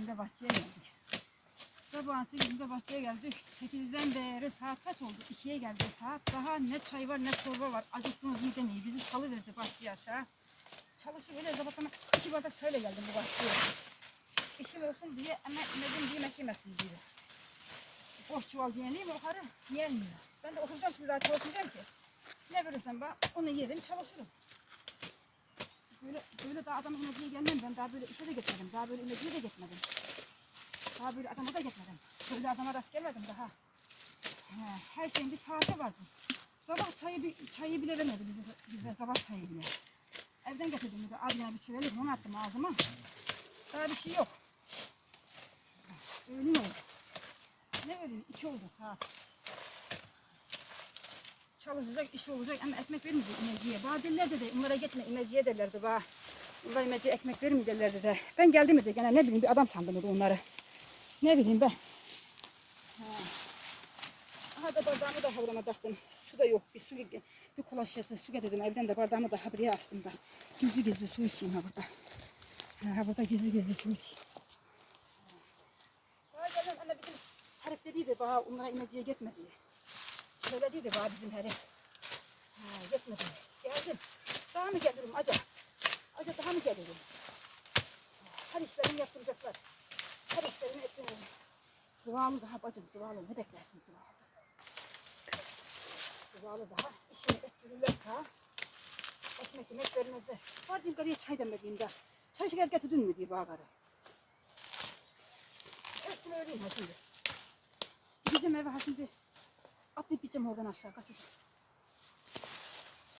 sekizinde bahçeye geldik. Sabahın sekizinde bahçeye geldik. Sekizden beri saat kaç oldu? İkiye geldi saat. Daha ne çay var ne çorba var. Acıktınız mı demeyi. Bizi salıverdi bahçeye aşağı. Çalışıp öyle sabahtan iki bardak çayla geldim bu bahçeye. İşim olsun diye ama diye yemek yemesin diye. Boş çuval diyenliyim yukarı yenmiyor. Ben de oturacağım şimdi daha çalışacağım ki. Ne verirsen bana onu yerim çalışırım. Böyle, böyle daha adamın emekliye gelmem ben daha böyle işe de gitmedim. Daha böyle emekliye de gitmedim. Daha böyle adama da gitmedim. Böyle adama rast gelmedim daha. He, her şeyin bir saati vardı. Sabah çayı, çayı bile vermedi bize, bize sabah çayı bile. Evden getirdim bir de abine bir çövelik onu attım ağzıma. Daha bir şey yok. Öğlen oldu. Ne öğlen? İki oldu saat. Çalışacak, iş olacak ama ekmek vermeyecek imeciye. Bana derlerdi de onlara gitme imeciye derlerdi bana. Onlar imeciye ekmek vermiyor derlerdi de. Ben geldim mi de gene ne bileyim bir adam sandım da onları. Ne bileyim ben. Ha. Aha da bardağımı da havrama taktım. Su da yok. Bir su bir kola şişesi su getirdim. Evden de bardağımı da habriye astım da. Gizli gizli su içeyim ha burada. Ha burada gizli gizli su içeyim. Daha geldim ama bizim herif dediydi bana onlara imeciye gitme diye. Söylediydi bana bizim herif. Ha gitmedi. Geldim. Daha mı gelirim acaba? Acaba daha mı gelirim? Her işlerini yaptıracaklar. Her işlerini ettirir. Sıvalı daha bacım sıvalı. Ne beklersin sıvalı? Sıvalı daha işini ettirirlerse ekmek yemek vermezler. Var diyeyim karıya çay demediğimde. Çay şeker getirdin mi diye bana karı. Hepsini öyleyim ha şimdi. Gideceğim eve ha şimdi. Atlayıp gideceğim oradan aşağı kaçacağım.